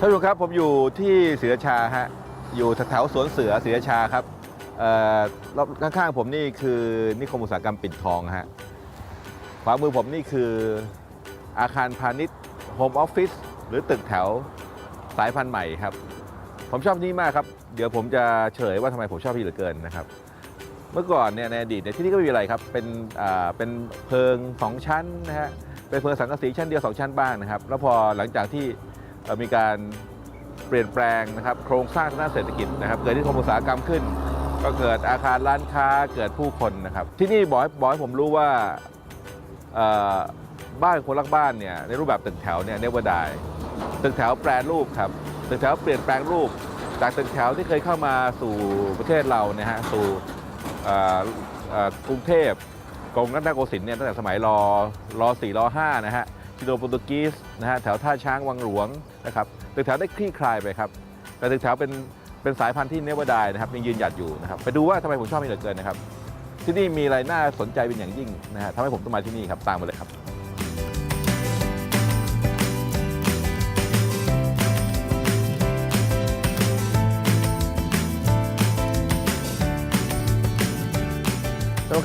ท่านผู้ชมครับผมอยู่ที่ศรีราชาฮะอยู่แถวสวนเสือศรีราชาครับเอ่อรอบข้างๆผมนี่คือนิคมอุตสาหกรรมปิ่นทองฮะขวามือผมนี่คืออาคารพาณิชย์โฮมออฟฟิศหรือตึกแถวสายพันธุ์ใหม่ครับ ผมชอบที่นี่มากครับ เดี๋ยวผมจะเฉลยว่าทำไมผมชอบที่เหลือเกินนะครับ เมื่อก่อนเนี่ยในอดีตเนี่ยที่นี่ก็ไม่มีอะไรครับเป็นอ่าเป็นเพิงสองชั้นนะฮะเป็นเพิงสังกะสีชั้นเดียวสองชั้นบ้างนะครับ แล้วพอหลังจากที่ มีการเปลี่ยนแปลงนะครับโครงสร้างทางด้านเศรษฐกิจนะครับเกิดที่คมอุตสาหกรรมขึ้น ก็เกิดอาคารร้านค้าเกิดผู้คนนะครับ ที่นี่บอกให้บอกให้ผมรู้ว่าบ้านคนรักบ้านเนี่ยในรูปแบบตึกแถวเนี่ยเนวดายตึกแถวแปรรูปครับตึกแถวเปลี่ยนแปลงรูป จากตึกแถวที่เคยเข้ามาสู่ประเทศเราเนี่ยฮะสู่กรุงเทพกรุงรัตนโกสินทร์เนี่ยตั้งแต่สมัยรอรอสี่รอห้านะฮะ ชิโดโปรตุกีสนะฮะแถวท่าช้างวังหลวงนะครับตึกแถวได้คลี่คลายไปครับแต่ตึกแถวเป็นเป็นสายพันธุ์ที่เนวดายนะครับยังยืนหยัดอยู่นะครับไปดูว่าทำไมผมชอบมันเหลือเกินนะครับที่นี่มีอะไรน่าสนใจเป็นอย่างยิ่งนะฮะทำให้ผมต้องมาที่นี่ครับตามมาเลยครับ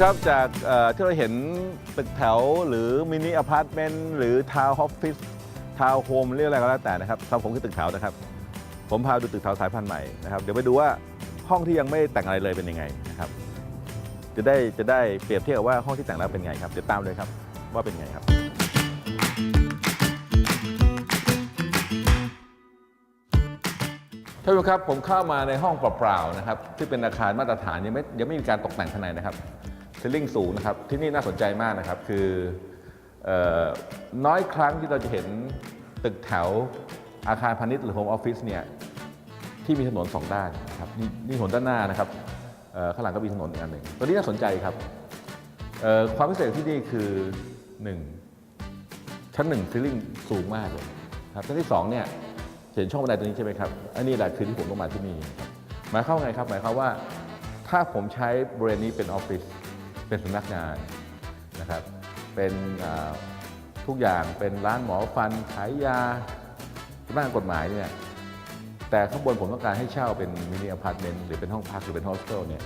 ครับจากเอ่อที่เราเห็นตึกแถวหรือมินิอพาร์ตเมนต์หรือทาวน์ออฟฟิศทาวน์โฮมเรียกอะไรก็แล้วแต่นะครับสำหรับผมคือตึกแถวนะครับ ผมพาดูตึกแถวสายพันธุ์ใหม่นะครับเดี๋ยวไปดูว่าห้องที่ยังไม่แต่งอะไรเลยเป็นยังไงนะครับ จะได้จะได้เปรียบเทียบกับว่าห้องที่แต่งแล้วเป็นไงครับเดี๋ยวตามเลยครับว่าเป็นไงครับ ท่านผู้ชมครับผมเข้ามาในห้องเปล่าๆนะครับที่เป็นอาคารมาตรฐานยังไม่ยังไม่มีการตกแต่งข้างในนะครับ ซีลิ่งสูงนะครับ ที่นี่น่าสนใจมากนะครับ คือออน้อยครั้งที่เราจะเห็นตึกแถวอาคารพาณิชย์หรือโฮมออฟฟิศเนี่ยที่มีถนนสองด้านนะครับนี่นี่ถนนด้านหน้านะครับข้างหลังก็มีถนนอีกอันหนึ่งตัวนี้น่าสนใจครับความพิเศษที่นี่คือหนึ่งชั้นหนึ่งซีลิ่งสูงมากเลยครับชั้นที่สองเนี่ยเห็นช่องบันไดตรงนี้ใช่ไหมครับ อันนี้แหละคือที่ผมต้องมาที่นี่หมายความว่าไงครับ หมายความว่าถ้าผมใช้บริเวณนี้เป็นออฟฟิศ เป็นสำนักงานนะครับ เป็นทุกอย่างเป็นร้านหมอฟันขายยาบ้านกฎหมายเนี่ยแต่ข้างบนผมต้องการให้เช่าเป็นมินิอพาร์ตเมนต์หรือเป็นห้องพักหรือเป็นโฮสเทลเนี่ย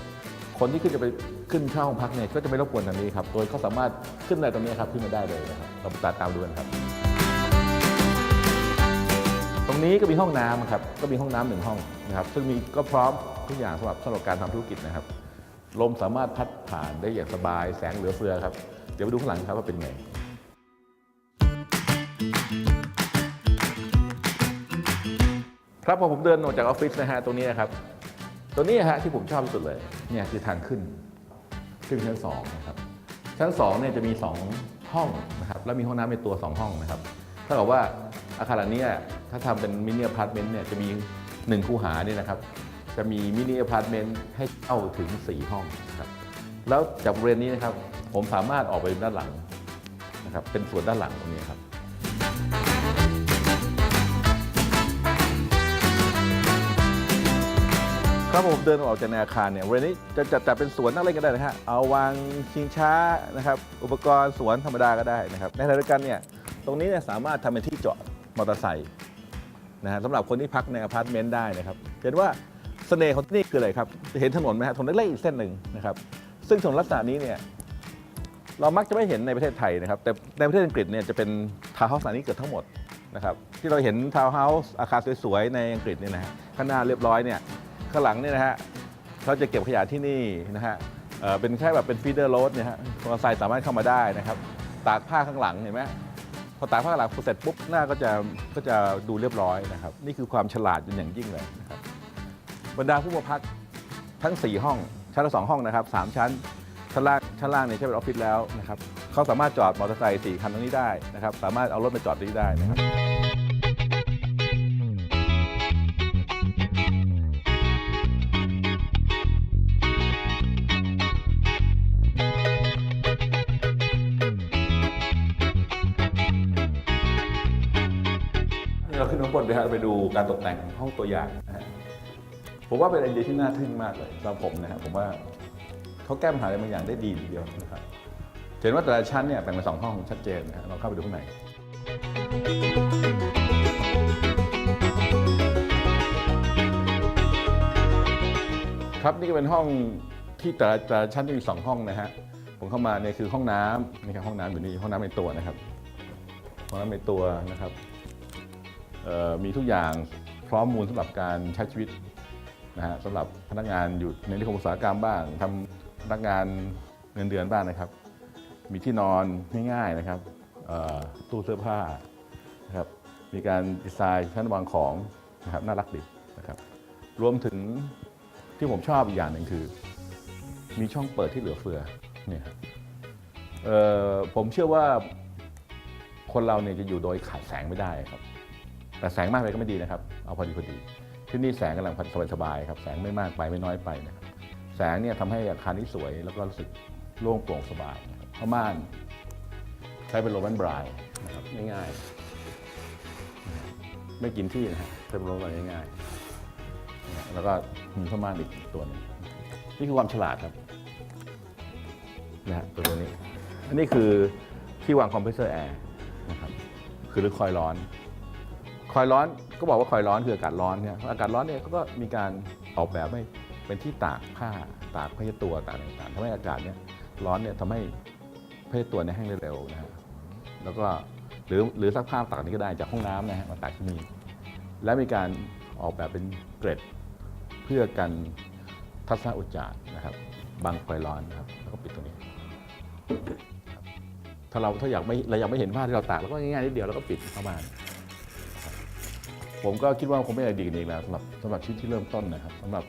คนที่ขึ้นจะไปขึ้นเช่าห้องพักเนี่ยก็จะไม่รบกวนตรงนี้ครับโดยเขาสามารถขึ้นอะไรตรงนี้ครับขึ้นมาได้เลยนะครับเราตามตามดูกันครับ ตรงนี้ก็มีห้องน้ำครับก็มีห้องน้ำหนึ่งห้องนะครับซึ่งมีก็พร้อมทุกอย่างสำหรับสำหรับการทำธุรกิจนะครับ ลมสามารถพัดผ่านได้อย่างสบายแสงเหลือเฟือครับ เดี๋ยวไปดูข้างหลังครับว่าเป็นไงครับพอผมเดินออกจากออฟฟิศนะฮะตรงนี้นะครับตัวนี้ฮะที่ผมชอบที่สุดเลยเนี่ยคือทางขึ้นขึ้นชั้นสองนะครับชั้นสองเนี่ยจะมี 2 ห้องนะครับแล้วมีห้องน้ำในตัว 2 ห้องนะครับถ้ากับว่าอาคารหลังนี้ถ้าทำเป็นมินิอพาร์ตเมนต์เนี่ยจะมี 1 คูหาเนี่ยนะครับ จะมีมินิอพาร์ตเมนต์ให้เข้าถึง 4 ห้องครับแล้วจากบริเวณนี้นะครับผมสามารถออกไปด้านหลังนะครับเป็นส่วนด้านหลังตรงนี้ครับครับผมเดินออกจากในอาคารเนี่ยบริเวณนี้จะจัดจัดเป็นสวนนั่งเล่นก็ได้นะฮะเอาวางชิงช้านะครับอุปกรณ์สวนธรรมดาก็ได้นะครับในขณะเดียวกันเนี่ยตรงนี้เนี่ยสามารถทำเป็นที่จอดมอเตอร์ไซค์นะฮะสำหรับคนที่พักในอพาร์ตเมนต์ได้นะครับเห็นว่า เสน่ห์ของที่นี่คืออะไรครับจะเห็นถนนไหมฮะถนนเล็กๆอีกเส้นหนึ่งนะครับ ซึ่งถนนลักษณะนี้เนี่ยเรามักจะไม่เห็นในประเทศไทยนะครับ แต่ในประเทศอังกฤษเนี่ยจะเป็นทาวน์เฮาส์ลักษณะนี้เกือบทั้งหมดนะครับ ที่เราเห็นทาวน์เฮาส์อาคารสวยๆในอังกฤษเนี่ยนะฮะข้างหน้าเรียบร้อยเนี่ยข้างหลังเนี่ยนะฮะเขาจะเก็บขยะที่นี่นะฮะเอ่อเป็นแค่แบบเป็นฟีเดอร์โรดเนี่ยฮะมอเตอร์ไซค์สามารถเข้ามาได้นะครับตากผ้าข้างหลังเห็นไหมพอตากผ้าข้างหลังเสร็จปุ๊บหน้าก็จะก็จะดูเรียบร้อยนะครับ นี่คือความฉลาดเป็นอย่างยิ่งเลย บรรดาผู้มาพักทั้ง 4 ห้อง ชั้นละสองห้องนะครับสามชั้น ชั้นล่างชั้นล่างเนี่ยใช้เป็นออฟฟิศแล้วนะครับเขาสามารถจอดมอเตอร์ไซค์สี่คันตรงนี้ได้นะครับ สามารถเอารถมาจอดตรงนี้ได้นะครับเราขึ้นข้างบนไปฮะไปดูการตกแต่งห้องตัวอย่างนะฮะ ผมว่าเป็นไอเดียที่น่าทึ่งมากเลยสำหรับผมนะครับผมว่าเขาแก้ปัญหาอะไรบางอย่างได้ดีทีเดียวนะครับเห็นว่าแต่ละชั้นเนี่ยแบ่งเป็นสองห้องชัดเจนนะครับเราเข้าไปดูข้างในครับนี่ก็เป็นห้องที่แต่ละชั้นจะมีสองห้องนะฮะผมเข้ามาเนี่ยคือห้องน้ำนี่ครับห้องน้ำอยู่นี่ห้องน้ำในตัวนะครับห้องน้ำในตัวนะครับมีทุกอย่างพร้อมมูลสำหรับการใช้ชีวิต นะฮะสำหรับพนักงานอยู่ในนิคมอุตสาหกรรมบ้างทำพนักงานเงินเดือนบ้างนะครับ มีที่นอนง่ายๆนะครับตู้เสื้อผ้านะครับมีการดีไซน์ชั้นวางของนะครับน่ารักดีนะครับรวมถึงที่ผมชอบอีกอย่างหนึ่งคือ มีช่องเปิดที่เหลือเฟือเนี่ยผมเชื่อว่าคนเราเนี่ยจะอยู่โดยขาดแสงไม่ได้ครับ แต่แสงมากไปก็ไม่ดีนะครับ เอาพอดีพอดี ที่นี่แสงกำลังสบายๆครับแสงไม่มากไปไม่น้อยไปนะครับแสงเนี่ยทำให้อาคารนี้สวย แล้วก็รู้สึกโล่งโปร่งสบายนะครับผ้าม่าน ใช้เป็นโรแมนบรายนะครับง่ายๆนะครับไม่กินที่นะฮะใช้เป็นโรแมนบรายง่ายๆนะแล้วก็มีผ้าม่านอีกตัวหนึงนี่คือความฉลาดครับนะฮะตัวนี้ อันนี้คือที่วางคอมเพรสเซอร์แอร์นะครับคือหรือคอยร้อน คอยร้อน ก็บอกว่าคอยร้อนคืออากาศร้อนเนี่ยอากาศร้อนเนี่ยเขาก็มีการออกแบบให้เป็นที่ตากผ้าตากผ้าตัวตากต่างๆทำให้อากาศเนี่ยร้อนเนี่ยทำให้ผ้าตัวเนี่ยแห้งเร็วๆนะฮะแล้วก็หรือหรือซักผ้าตากนี้ก็ได้จากห้องน้ำนะฮะมาตากที่นี่และมีการออกแบบเป็นเกรดเพื่อกันทัศนอุจจาระนะครับบังไฟร้อนนะครับแล้วก็ปิดตรงนี้ครับถ้าเราถ้าอยากไม่เราอยากไม่เห็นผ้าที่เราตากเราก็ง่ายๆนิดเดียวแล้วก็ปิดเข้ามา ผมก็คิดว่าคงไม่ได้ดีกันองแล้วสำหรับสำหรับชีวิตที่เริ่มต้นนะครับสำหรับ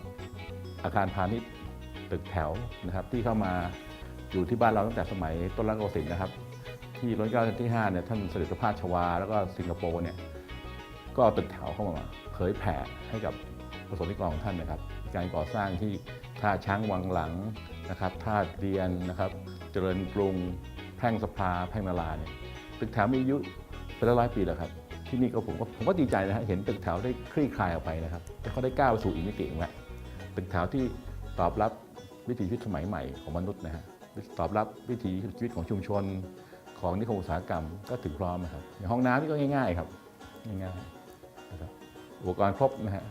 อาคารพาณิชย์ตึกแถวนะครับ ที่เข้ามาอยู่ที่บ้านเราตั้งแต่สมัยต้นรัชกาลที่สิบนะครับ ที่รัชกาลที่5เนี่ยท่านเสด็จพระชวา แล้วก็สิงคโปร์เนี่ยก็เอาตึกแถวเข้ามาเผยแผ่ให้กับประสบนิกรของท่านนะครับ การก่อสร้างที่ท่าช้างวังหลังนะครับท่าเรียนนะครับ เจริญกรุงแพร่งสภาแพร่งนาราเนี่ยตึกแถวมีอายุเป็นร้อยปีแล้วครับ ที่นี่ก็ผมก็ผมก็ดีใจนะฮะเห็นตึกแถวได้คลี่คลายออกไปนะครับแต่เขาได้ก้าวไปสู่อีกมิติหนึ่งแล้วตึกแถวที่ตอบรับวิถีชีวิตสมัยใหม่ของมนุษย์นะฮะตอบรับวิถีชีวิตของชุมชนของนิคมอุตสาหกรรมก็ถึงพร้อมนะครับห้องน้ำนี่ก็ง่าย ๆ ครับง่ายๆนะครับอุปกรณ์ครบนะฮะ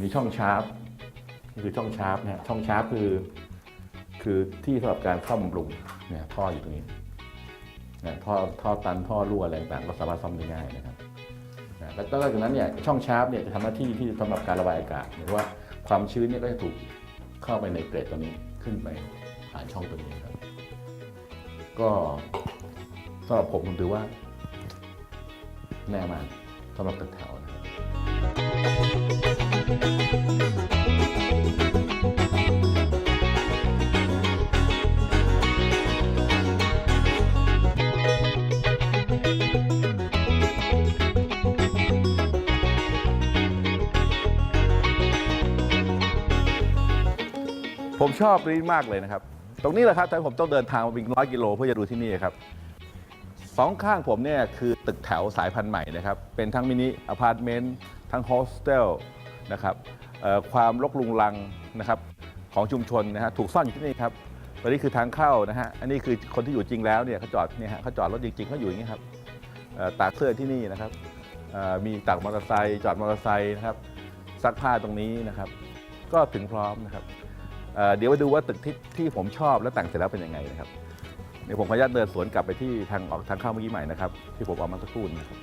มีช่องชาร์ปนี่คือช่องชาร์ปนะฮะช่องชาร์ปคือ คือที่สำหรับการซ่อมบำรุงเนี่ยท่ออยู่ตรงนี้ นะท่อท่อตันท่อรั่วอะไรต่างก็สามารถซ่อมได้ง่ายนะครับนะแล้วก็จากนั้นเนี่ยช่องชาร์ปเนี่ยจะทำหน้าที่ที่สำหรับการระบายอากาศหรือว่าความชื้นเนี่ยก็จะถูกเข้าไปในเกรดตัวนี้ขึ้นไปผ่านช่องตัวนี้ครับ ก็สำหรับผมผมถือว่าแน่มากสำหรับตึกแถว ผมชอบรีมากเลยนะครับ ตรงนี้แหละครับแต่ผมต้องเดินทางมาอีกร้อยกิโลเพื่อจะดูที่นี่ครับสองข้างผมเนี่ยคือตึกแถวสายพันธุ์ใหม่นะครับ เป็นทั้งมินิอพาร์ตเมนต์ทั้งโฮสเทลนะครับความรกรุงรังนะครับของชุมชนนะฮะถูกซ่อนอยู่ที่นี่ครับตอนนี้คือทางเข้านะฮะอันนี้คือคนที่อยู่จริงแล้วเนี่ยเขาจอดเนี่ยฮะเขาจอดรถจริงๆเขาอยู่อย่างนี้ครับตากเสื้อที่นี่นะครับมีตากมอเตอร์ไซค์จอดมอเตอร์ไซค์นะครับซักผ้าตรงนี้นะครับ ก็ถึงพร้อมนะครับ เดี๋ยวมาดูว่าตึกที่ที่ผมชอบและแต่งเสร็จแล้วเป็นยังไงนะครับเดี๋ยวผมขออนุญาตเดินสวนกลับไปที่ทางออกทางเข้าเมื่อกี้ใหม่นะครับที่ผมออกมาสักครู่นะครับ